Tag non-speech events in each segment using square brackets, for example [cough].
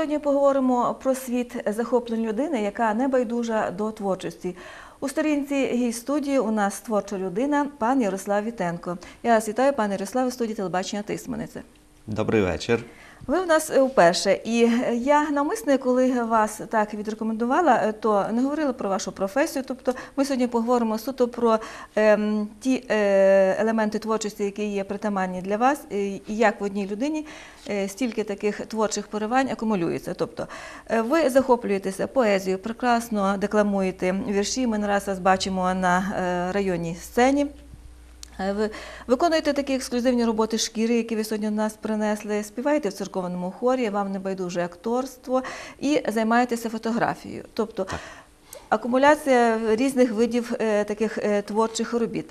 сьогодні поговоримо про світ захоплень людини, яка не байдужа до творчості. У сторінці гій студії у нас творча людина, пан Ярослав Вітенко. Я вас вітаю, пане Ярославе, студії телебачення Тисманиця. Добрий вечір. Ви в нас е, вперше, і е, я навмисне, коли вас так відрекомендувала, е, то не говорила про вашу професію. Тобто, ми сьогодні поговоримо суто про ем, ті е, елементи творчості, які є притаманні для вас, е, і як в одній людині е, стільки таких творчих поривань акумулюється. Тобто, е, ви захоплюєтеся поезією, прекрасно декламуєте вірші. Ми не раз вас бачимо на е, районній сцені. Е, Ви виконуєте такі ексклюзивні роботи шкіри, які ви сьогодні до нас принесли, співаєте в церковному хорі, вам не байдуже акторство і займаєтеся фотографією. Тобто акумуляція різних видів е, таких е, творчих робіт.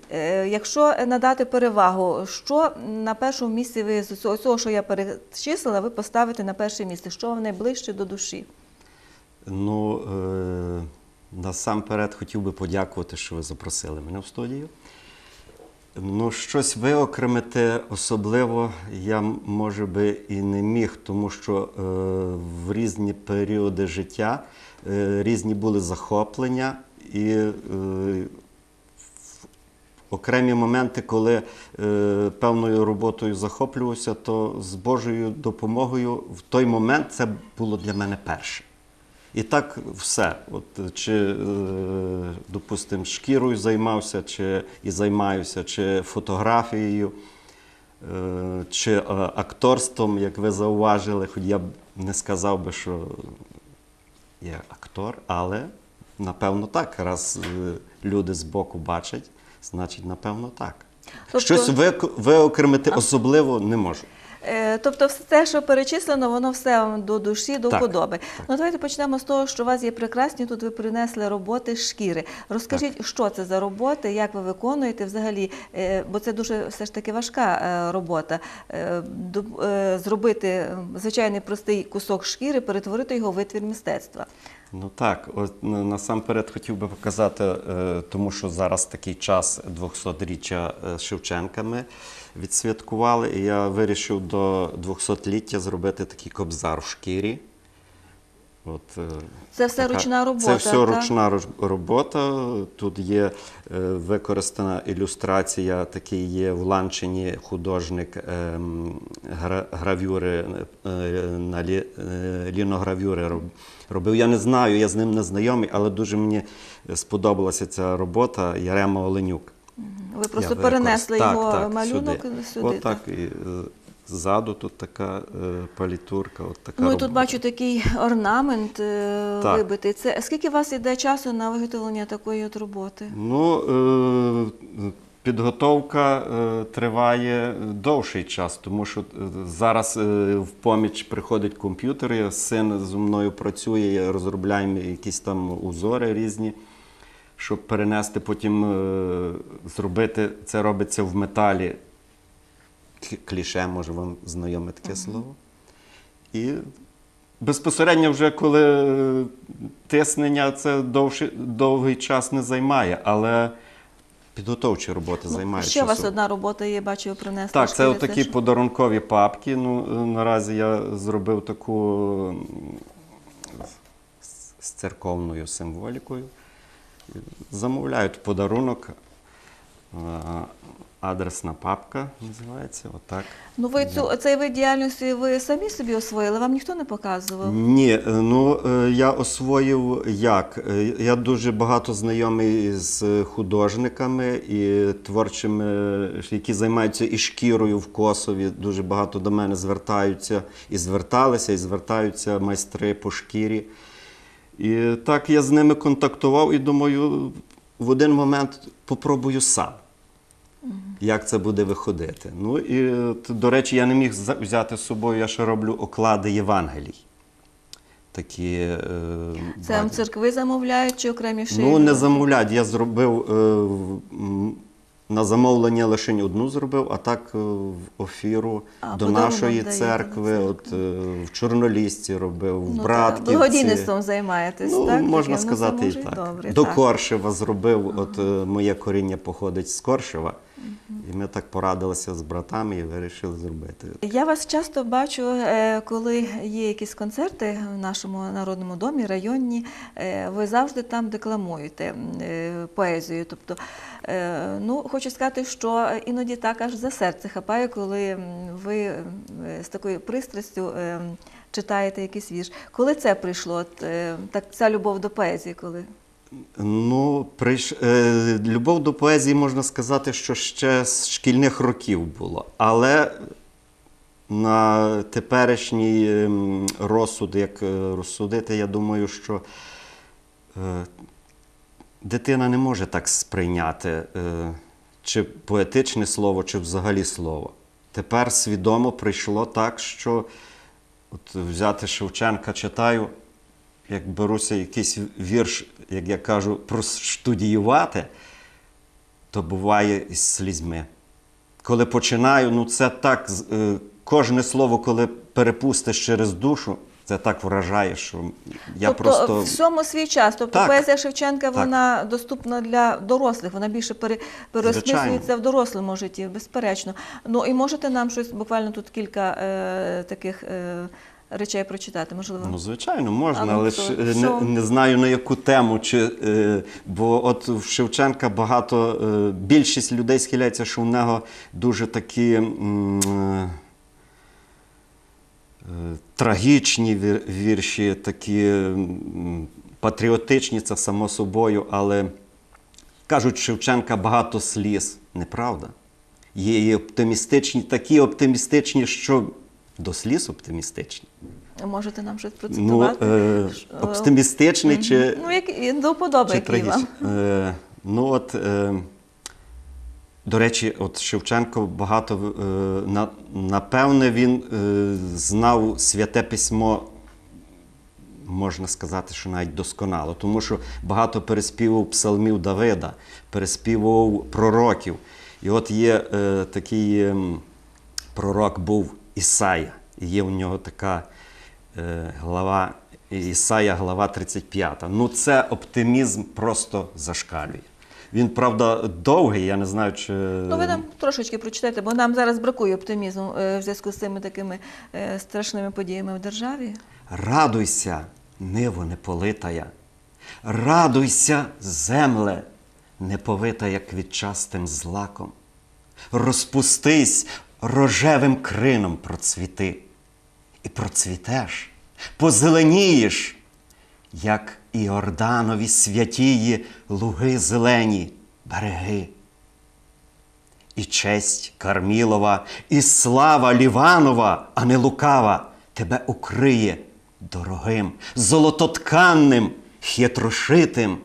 Якщо надати перевагу, що на першому місці ви з цього, що я перечислила, ви поставите на перше місце, що вам найближче до душі? Ну, е, насамперед хотів би подякувати, що ви запросили мене в студію. Ну, щось виокремити особливо я, може би, і не міг, тому що е, в різні періоди життя е, різні були захоплення і е, окремі моменти, коли е, певною роботою захоплювався, то з Божою допомогою в той момент це було для мене перше. І так все. От, чи, е, допустимо, шкірою займався, чи і займаюся, чи фотографією, е, чи е, акторством, як ви зауважили, хоч я б не сказав би, що я актор, але напевно так. Раз люди збоку бачать, значить, напевно, так. Тобто- Щось виокремити особливо не можу. Е, Тобто, все те, що перечислено, воно все вам до душі, до Так, вподоби. Ну давайте почнемо з того, що у вас є прекрасні. Тут ви принесли роботи шкіри. Розкажіть, що це за роботи, як ви виконуєте взагалі, е, бо це дуже все ж таки важка е, робота. Зробити звичайний простий кусок шкіри, перетворити його в витвір мистецтва. Ну так, от насамперед хотів би показати, тому що зараз такий час 200-річчя е, Шевченка ми відсвяткували, і я вирішив до 200-ліття зробити такий кобзар в шкірі. От, е, Це все така- ручна робота, Це все так? ручна робота. Тут є е, використана ілюстрація, такий є в Ланчині художник ем, гра- гравюри е, на лі, е, ліногравюри робив. Я не знаю, я з ним не знайомий, але дуже мені сподобалася ця робота Ярема Оленюк. Ви просто Я перенесли використ- його так, так, малюнок сюди. сюди. От так, і е, ззаду тут така е, палітурка. От така Ну і тут бачу такий орнамент е, Так. вибитий. Це скільки у вас іде часу на виготовлення такої от роботи? Ну, е, підготовка е, триває довший час, тому що е, зараз е, в поміч приходить комп'ютер, син зі мною працює, розробляємо якісь там узори різні, щоб перенести, потім е, зробити. Це робиться в металі. Кліше, може вам знайоме таке слово. І безпосередньо вже коли е, тиснення це довший, довгий час не займає, але підготовчі роботи. Ну, Ще у вас одна робота є, бачу, ви принесли. Так, це ж- подарункові папки. Ну, е, наразі я зробив таку з- з церковною символікою. Замовляють подарунок. Е, Адресна папка називається. Отак. Ну ви цю цей вид діяльності ви самі собі освоїли, вам ніхто не показував. Ні, е, ну е, я освоїв як. Я дуже багато знайомий з художниками і творчими, які займаються і шкірою в Косові. Дуже багато до мене звертаються і зверталися, і звертаються майстри по шкірі. І так я з ними контактував і думаю, в один момент попробую сам. Як це буде виходити? Ну і до речі, я не міг взяти з собою, я ще роблю оклади Євангелій. Такі. Е, Це вам церкви замовляють чи окремі шиї? Ну, не замовляють. Я зробив е, на замовлення лише одну зробив, а так е, в офіру А, до нашої даєте церкви, от е, в Чорнолісці робив, в Ну, так, Братківці. Благодійництвом займаєтесь, Ну, так? можна Таке, ну, це сказати і може так. Добре, До так. Коршева зробив, от е, моє коріння походить з Коршева. І ми так порадилися з братами і вирішили зробити. Я вас часто бачу, е, коли є якісь концерти в нашому народному домі, районні, е, ви завжди там декламуєте е, поезію. Тобто, ну, хочу сказати, що іноді так аж за серце хапає, коли ви з такою пристрастю читаєте якийсь вірш. Коли це прийшло? Так, ця любов до поезії, коли? Ну, прийш... е, любов до поезії можна сказати, що ще з шкільних років було. Але на теперішній ем, розсуд, як е, розсудити, я думаю, що е, дитина не може так сприйняти чи поетичне слово, чи взагалі слово. Тепер свідомо прийшло так, що от взяти Шевченка читаю, як беруся якийсь вірш, як я кажу, простудіювати, то буває із слізьми. Коли починаю, ну це так, е, кожне слово, коли перепустиш через душу, це так вражає, що я тобто просто. всьому свій час. Тобто Так. поезія Шевченка Так. вона доступна для дорослих, вона більше пере, переосмислюється в дорослому житті, безперечно. Ну і можете нам щось буквально тут кілька е, таких е, речей прочитати, можливо. Ну, звичайно, можна, А але ж е, не, не знаю на яку тему. Чи, е, бо от в Шевченка багато, е, більшість людей схиляється, що в нього дуже такі е, трагічні вір- вірші, такі патріотичні, це само собою, але кажуть, Шевченка багато сліз, неправда? Є і оптимістичні, такі оптимістичні, що до сліз оптимістичні. Можете нам щось Ну, процитувати? е, Ш- е, оптимістичний мгм. чи, Ну, як, до вподоби, чи який вам. Е, ну, от, е, до речі, от Шевченко багато, е, на, напевне, він е, знав святе письмо, можна сказати, що навіть досконало, тому що багато переспівав псалмів Давида, переспівав пророків. І от є е, такий ем, пророк був Ісая. І є у нього така е, глава Ісая, глава 35. Ну, це оптимізм просто зашкалює. Він, правда, довгий, я не знаю, чи. Ну, ви нам трошечки прочитайте, бо нам зараз бракує оптимізму е, в зв'язку з цими такими е, страшними подіями в державі. Радуйся, ниво неполитая, радуйся, земле, неповитая квітчастим злаком. Розпустись рожевим крином процвіти, і процвітеш, позеленієш, як Іорданові святії луги зелені, береги. І честь Кармілова, і слава Ліванова, а не лукава, тебе укриє дорогим, золототканним, хитрошитим,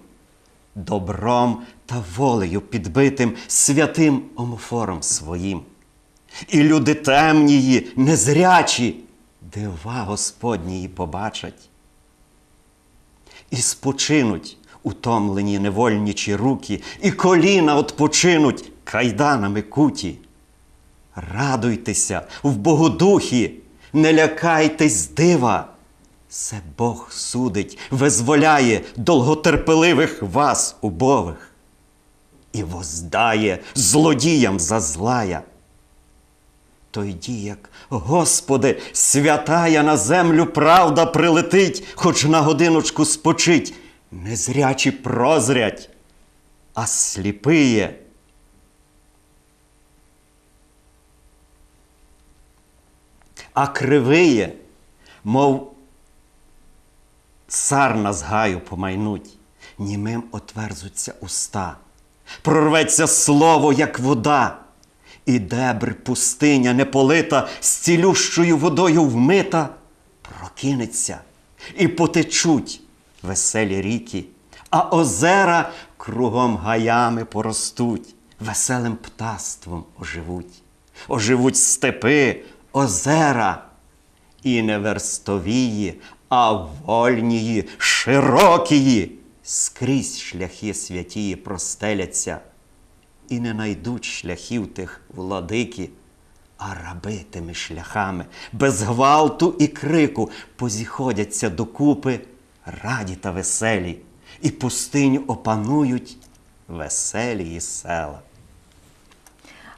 добром та волею підбитим святим омофором своїм. І люди темнії, незрячі, дива Господнії побачать і спочинуть утомлені невольничі руки, і коліна отпочинуть кайданами куті. Радуйтеся в Богодухі, не лякайтесь дива. Це Бог судить, визволяє довготерпеливих вас, убових, і воздає злодіям за злая. То йді, як, Господи, святая на землю правда прилетить, хоч на годиночку спочить, незрячі прозрять, а сліпиє. А кривиє, мов цар на згаю помайнуть, німим отверзуться уста, прорветься слово, як вода, і дебр пустиня неполита, з цілющою водою вмита, прокинеться, і потечуть веселі ріки, а озера кругом гаями поростуть, веселим птаством оживуть, оживуть степи, озера, і не верстовії, а вольнії, широкії, скрізь шляхи святії простеляться, і не найдуть шляхів тих владики, а раби тими шляхами, без гвалту і крику позіходяться докупи раді та веселі, і пустиню опанують веселі села.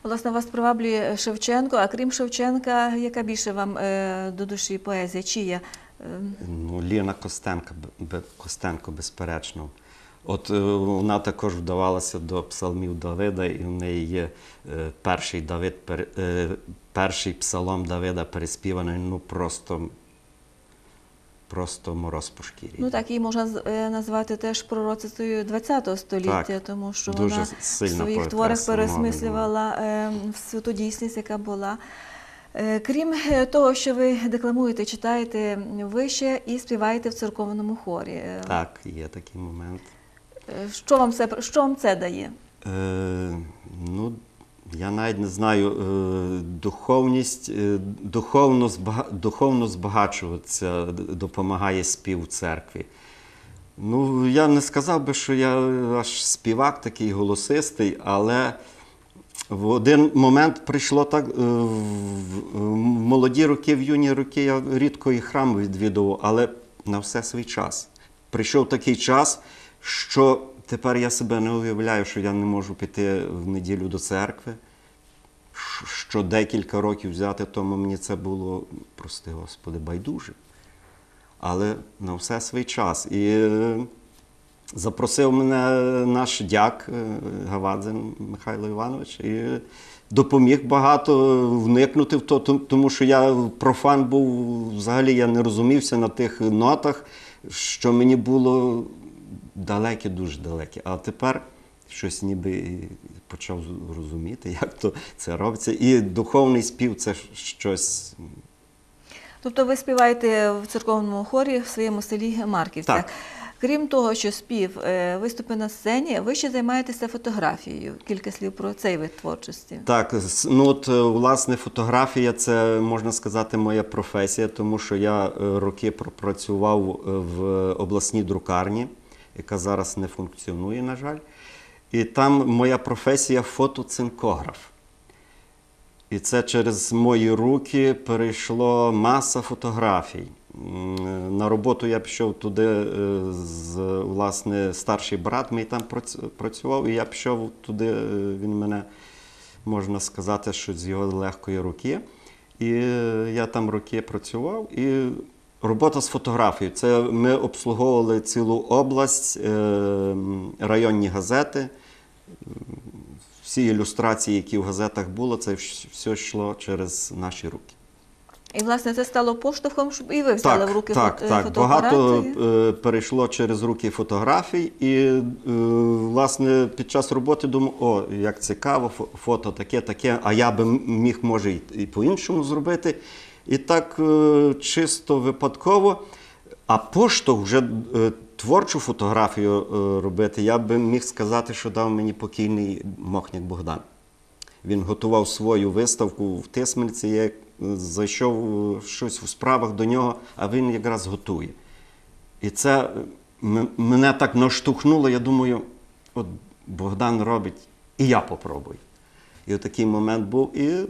Власне, вас приваблює Шевченко, а крім Шевченка, яка більше вам е, до душі поезія? Чия? Е, Ну, Ліна Костенко, Костенко, безперечно. От е, вона також вдавалася до псалмів Давида, і в неї є е, перший, Давид, е, перший псалом Давида переспіваний, ну просто, просто мороз по шкірі. Ну так, її можна назвати теж пророцицею ХХ століття, Так, тому що дуже вона в своїх творах пересмислювала е, всю ту дійсність, яка була. Е, Крім того, що ви декламуєте, читаєте, ви ще і співаєте в церковному хорі. Так, є такий момент. Е, Що вам це, що вам це дає? Е, ну, я навіть не знаю, е, духовність, е, духовно, збага, духовно збагачуватися допомагає спів в церкві. Ну, я не сказав би, що я аж співак такий голосистий, але в один момент прийшло так, е, в молоді роки, в юні роки я рідко і храм відвідував, але на все свій час. Прийшов такий час, що тепер я себе не уявляю, що я не можу піти в неділю до церкви. Що декілька років взяти тому мені це було, прости Господи, байдуже. Але на все свій час. І е, запросив мене наш дяк е, Гавадзин Михайло Іванович і допоміг багато вникнути в то, тому що я профан був, взагалі я не розумівся на тих нотах, що мені було далеке, дуже далеке. А тепер щось ніби почав розуміти, [laughs] як то це робиться. І духовний спів це щось. Тобто ви співаєте в церковному хорі в своєму селі Марківця. Так. Крім того, що спів, е, виступи на сцені, ви ще займаєтеся фотографією. Кілька слів про цей вид творчості. Так, ну от е, власне фотографія це можна сказати моя професія, тому що я е, роки пропрацював в обласній друкарні, яка зараз не функціонує, на жаль. І там моя професія фотоцинкограф. І це через мої руки перейшло маса фотографій. На роботу я пішов туди е, з власне старший брат мій там працював, і я пішов туди, е, він мене, можна сказати, що з його легкої руки. І е, я там роки працював. І робота з фотографією. Це ми обслуговували цілу область, е, районні газети. Всі ілюстрації, які в газетах було, це все йшло через наші руки. І, власне, це стало поштовхом, щоб і ви взяли Так, в руки так, фото- так. фотоапарати. Багато е, перейшло через руки фотографій, і е, власне під час роботи думав, о, як цікаво, фото таке, таке, а я би міг, може, і по-іншому зробити. І так е, чисто випадково. А поштовх вже е, творчу фотографію е, робити, я би міг сказати, що дав мені покійний Мохняк Богдан. Він готував свою виставку в Тисмельці. Я зайшов щось у справах до нього, а він якраз готує. І це мене так наштовхнуло. Я думаю, от Богдан робить, і я попробую. І от такий момент був. І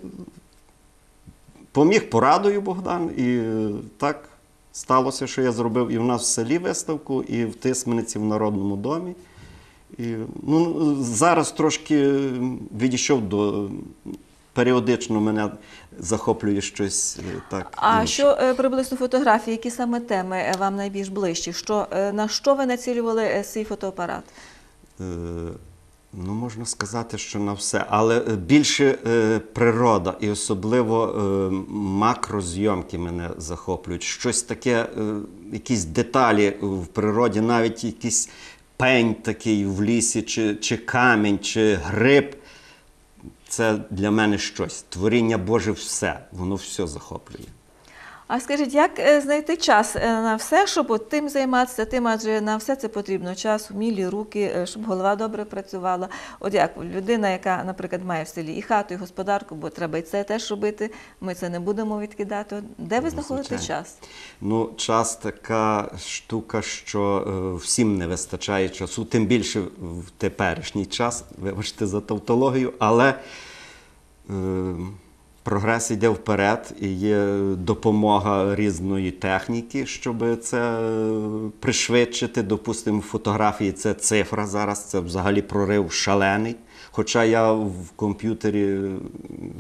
поміг порадою Богдан. І е, так сталося, що я зробив і в нас в селі виставку, і в Тисмениці в Народному домі. І, ну, зараз трошки відійшов до. Періодично мене захоплює щось е, так. А інше. що е, приблизно фотографії, які саме теми е, вам найбільш ближчі? Що, е, на що ви націлювали е, свій фотоапарат? Е, Ну, можна сказати, що на все. Але е, більше е, природа і особливо е, макрозйомки мене захоплюють. Щось таке, е, якісь деталі в природі, навіть якийсь пень такий в лісі, чи, чи камінь, чи гриб. Це для мене щось. Творіння Боже все, воно все захоплює. А скажіть, як е, знайти час е, на все, щоб тим займатися, тим, адже на все це потрібно час, вмілі руки, е, щоб голова добре працювала. От як людина, яка, наприклад, має в селі і хату, і господарку, бо треба і це теж робити. Ми це не будемо відкидати. Де ви Ну, знаходите час? Ну, час така штука, що всім не вистачає часу, тим більше в теперішній час, вибачте за тавтологію, але е, прогрес йде вперед, і є допомога різної техніки, щоб це пришвидшити. Допустимо, фотографії це цифра зараз, це взагалі прорив шалений. Хоча я в комп'ютері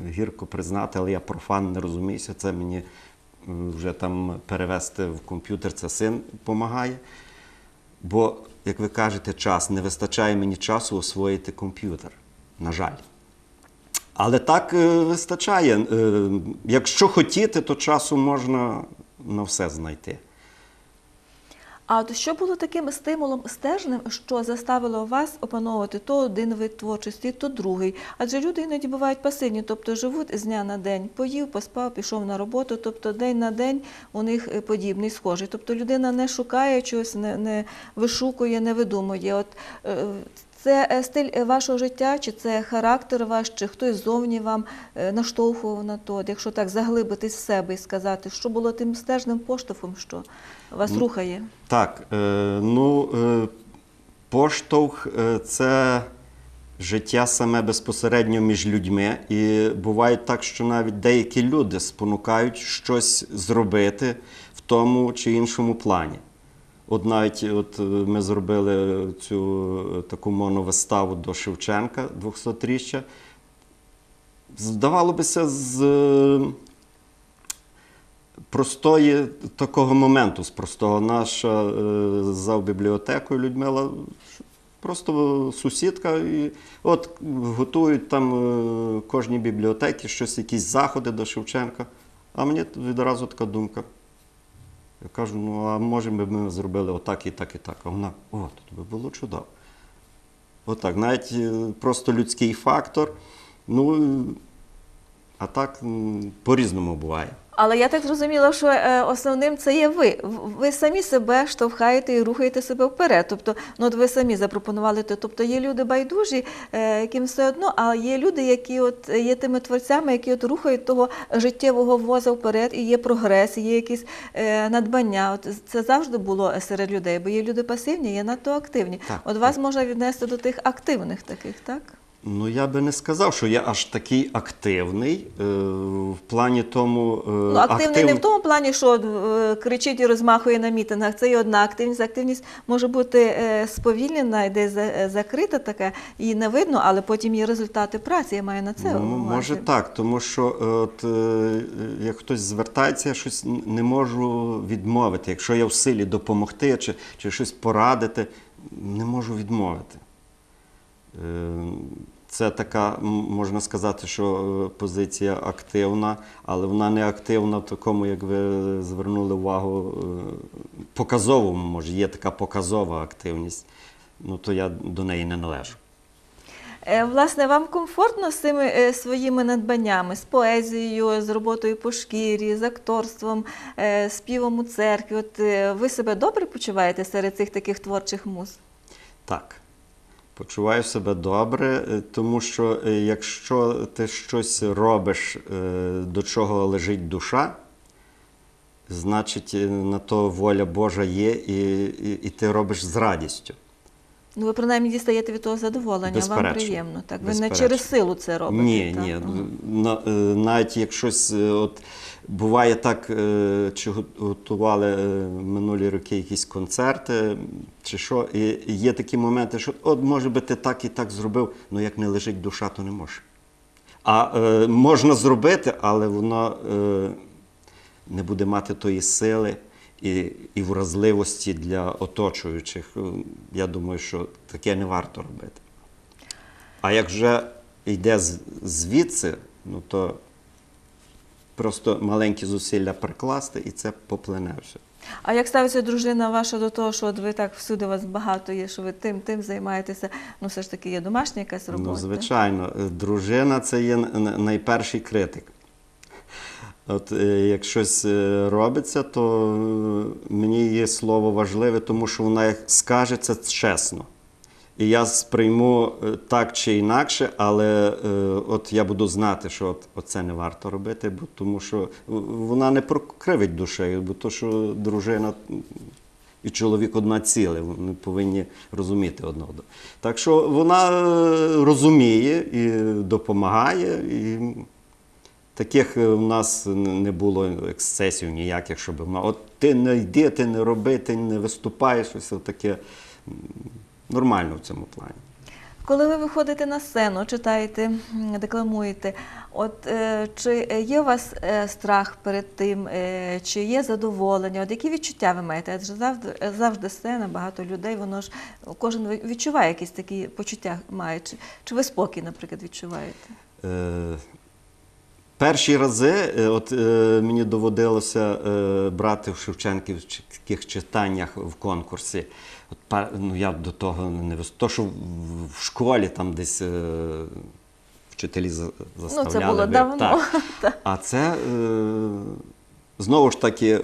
гірко признати, але я профан не розуміюся. Це мені вже там перевести в комп'ютер, це син допомагає. Бо, як ви кажете, час не вистачає мені часу освоїти комп'ютер. На жаль. Але так е, вистачає. Е, Якщо хотіти, то часу можна на все знайти. А от що було таким стимулом стежним, що заставило вас опановувати то один вид творчості, то другий? Адже люди іноді бувають пасивні, тобто живуть з дня на день, поїв, поспав, пішов на роботу, тобто день на день у них е, подібний, схожий. Тобто людина не шукає чогось, не, не вишукує, не видумує. От це е, стиль е, вашого життя, чи це характер ваш, чи хтось ззовні вам е, наштовхував на то? Якщо так заглибитись в себе і сказати, що було тим стежним поштовхом, що вас рухає? Так, е, ну, е, поштовх це життя саме безпосередньо між людьми. І буває так, що навіть деякі люди спонукають щось зробити в тому чи іншому плані. От навіть от е, ми зробили цю е, таку моновиставу до Шевченка 200-річчя. Здавалося, з е, простої такого моменту, з простого наша за бібліотекою Людмила, просто сусідка, і от готують там кожній бібліотеці щось, якісь заходи до Шевченка. А мені відразу така думка. Я кажу, ну а може би ми зробили отак і так, і так. А вона, о, тут би було чудово. Отак, навіть е, просто людський фактор. Ну, а так по-різному буває. Але я так зрозуміла, що е, основним це є ви. Ви самі себе штовхаєте і рухаєте себе вперед. Тобто, ну от ви самі запропонували те. Тобто є люди байдужі, е, яким все одно, а є люди, які от є тими творцями, які от рухають того життєвого воза вперед, і є прогрес, і є якісь е, надбання. От це завжди було серед людей, бо є люди пасивні, є надто активні. Так, от вас можна віднести до тих активних таких, так? Ну, я би не сказав, що я аж такий активний е, в плані тому. Е, Ну, активний не в тому плані, що е, кричить і розмахує на мітингах. Це і одна активність. Активність може бути е, сповільнена, і десь за- е, закрита така, і не видно, але потім є результати праці. Я маю на це Ну, увазі. може так, тому що е, от, е, як хтось звертається, я щось н- не можу відмовити. Якщо я в силі допомогти чи, чи щось порадити, не можу відмовити. Е, Це така, можна сказати, що е, позиція активна, але вона не активна в такому, як ви звернули увагу, е, показовому, може, є така показова активність. Ну, то я до неї не належу. Е, Власне, вам комфортно з цими своїми надбаннями, з поезією, з роботою по шкірі, з акторством, е, співом у церкві? От ви себе добре почуваєте серед цих таких творчих муз? Так. Почуваю себе добре, е, тому що е, якщо ти щось робиш, е, до чого лежить душа, значить на то воля Божа є, і, і, і ти робиш з радістю. Ну, ви принаймні дістаєте від того задоволення, вам приємно. Так, ви не через силу це робите. Ні, так? ні. Е, навіть як щось, е, от буває так, е, чи готували е, минулі роки якісь концерти, чи що, і є такі моменти, що от може би ти так і так зробив, ну як не лежить душа, то не може. А е, можна зробити, але воно е, не буде мати тої сили і, і вразливості для оточуючих. Е, Я думаю, що таке не варто робити. А як вже йде звідси, ну то просто маленькі зусилля прикласти і це поплине все. А як ставиться дружина ваша до того, що от ви так всюди вас багато є, що ви тим тим займаєтеся? Ну, все ж таки є домашня якась робота. Ну, звичайно, Е, дружина це є найперший критик. От е, як щось е, робиться, то мені її слово важливе, тому що вона як скаже це чесно. І я сприйму е, так чи інакше, але е, от я буду знати, що от, оце не варто робити, бо тому що вона не прокривить душею, бо то, що дружина і чоловік одна ціле, вони повинні розуміти одного. Так що вона е, розуміє і допомагає, і Таких е, в нас не було ексцесів ніяких, щоб вона, от ти не йди, ти не роби, ти не виступаєш, ось таке нормально в цьому плані. Коли ви виходите на сцену, читаєте, декламуєте, от е, чи є у вас е, страх перед тим, е, чи є задоволення? От які відчуття ви маєте? Адже завжди, завжди сцена, багато людей, воно ж кожен відчуває якісь такі почуття має. Чи, чи ви спокій, наприклад, відчуваєте? Е, Перші рази от, е, мені доводилося е, брати в Шевченківських читаннях в конкурсі. От, ну, я до того не. То, що в- школі там десь е, вчителі за- заставляли. Ну, це було ви- давно. [laughs] Так. А це е, знову ж таки, е,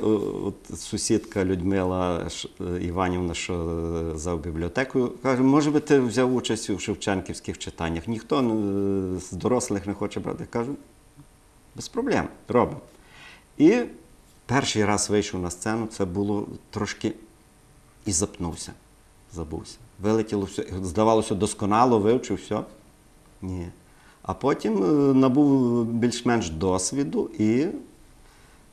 от сусідка Людмила е, Іванівна, що е, за бібліотекою, каже, може би ти взяв участь у Шевченківських читаннях. Ніхто е, з дорослих не хоче брати. Кажу, без проблем, робимо. І перший раз вийшов на сцену, це було трошки і запнувся, забувся. Вилетіло все, здавалося, досконало вивчив все. Ні. А потім е, набув більш-менш досвіду і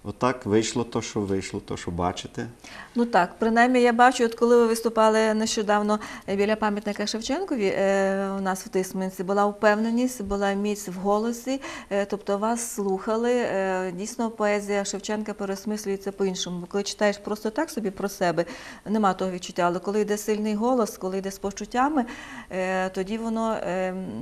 отак вийшло то, що вийшло, то, що бачите. Ну так, принаймні я бачу, от коли ви виступали нещодавно біля пам'ятника Шевченкові, е, у нас в Тисменці була впевненість, була міць в голосі, е, тобто вас слухали. е, Дійсно, поезія Шевченка пересмислюється по-іншому. Коли читаєш просто так собі про себе, нема того відчуття. Але коли йде сильний голос, коли йде з почуттями, тоді воно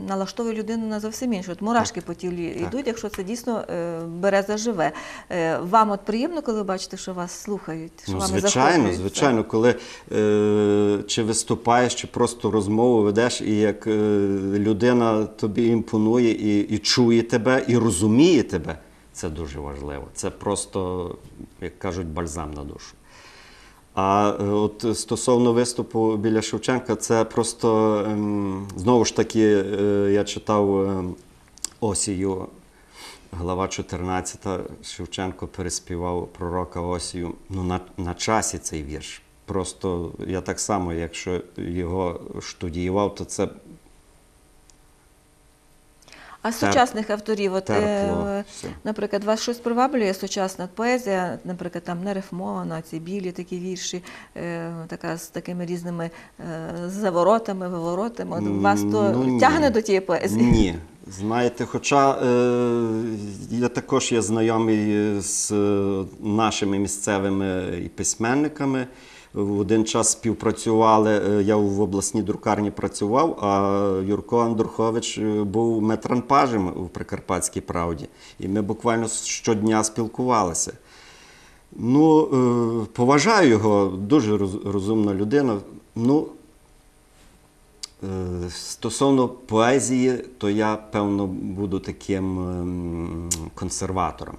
налаштовує людину на зовсім інше. От мурашки по тілі Так. йдуть, якщо це дійсно е, береза живе. Е, Вам от приємно, коли бачите, що вас слухають, що Ну, вами звичайно, захоплюються? звичайно, коли е, чи виступаєш, чи просто розмову ведеш, і як е, людина тобі імпонує і, і чує тебе, і розуміє тебе, це дуже важливо. Це просто, як кажуть, бальзам на душу. А е, от стосовно виступу біля Шевченка, це просто ем, знову ж таки, е, я читав ем, Осію, глава 14, Шевченко переспівав пророка Осію. Ну, на, на часі цей вірш. Просто я так само, якщо його штудіював, то це А сучасних авторів, от, е, наприклад, вас щось приваблює сучасна поезія, наприклад, там нерифмована, ці білі такі вірші, е, така з такими різними е, заворотами, виворотами. От вас то Ну, тягне до тієї поезії? Ні. Знаєте, хоча е, я також є знайомий з е, нашими місцевими і письменниками. В один час співпрацювали. е, Я в обласній друкарні працював, а Юрко Андрухович е, був метранпажем у Прикарпатській правді. І ми буквально щодня спілкувалися. Ну, е, поважаю його, дуже розумна людина. Ну, Е, Стосовно поезії, то я, певно, буду таким ем, консерватором.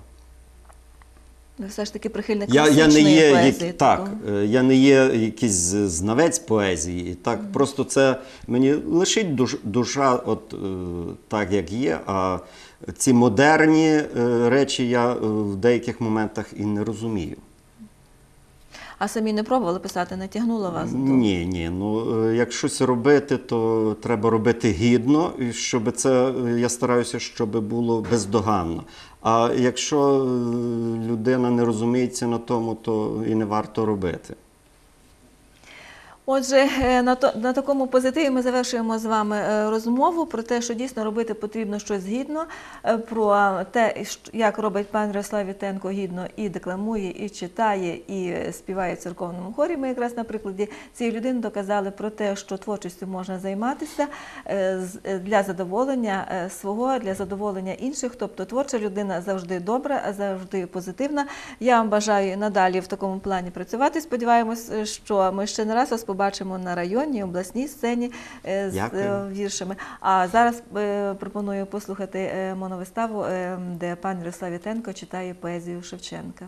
Ви все ж таки прихильник Я, я, не є, поезії. як, так, е, я не є якийсь знавець поезії. Так, Просто це мені лишить душ, душа, от, е, так, як є. А ці модерні е, речі я е, в деяких моментах і не розумію. А самі не пробували писати, не тягнуло вас? до- Ні, ні. Ну е, як щось робити, то треба робити гідно, і щоб це е, я стараюся, щоб було бездоганно. А якщо е, людина не розуміється на тому, то і не варто робити. Отже, е, на, то, на такому позитиві ми завершуємо з вами е, розмову про те, що дійсно робити потрібно щось гідно, е, про те, як робить пан Ярослав Вітенко гідно і декламує, і читає, і співає в церковному хорі. Ми якраз на прикладі цієї людини доказали про те, що творчістю можна займатися для задоволення свого, для задоволення інших. Тобто творча людина завжди добра, завжди позитивна. Я вам бажаю надалі в такому плані працювати. Сподіваємось, що ми ще не раз вас побачимо на районній, обласній сцені е, з Дякую. е, віршами. А зараз е, пропоную послухати моновиставу, де пан Ярослав Вітенко читає поезію Шевченка.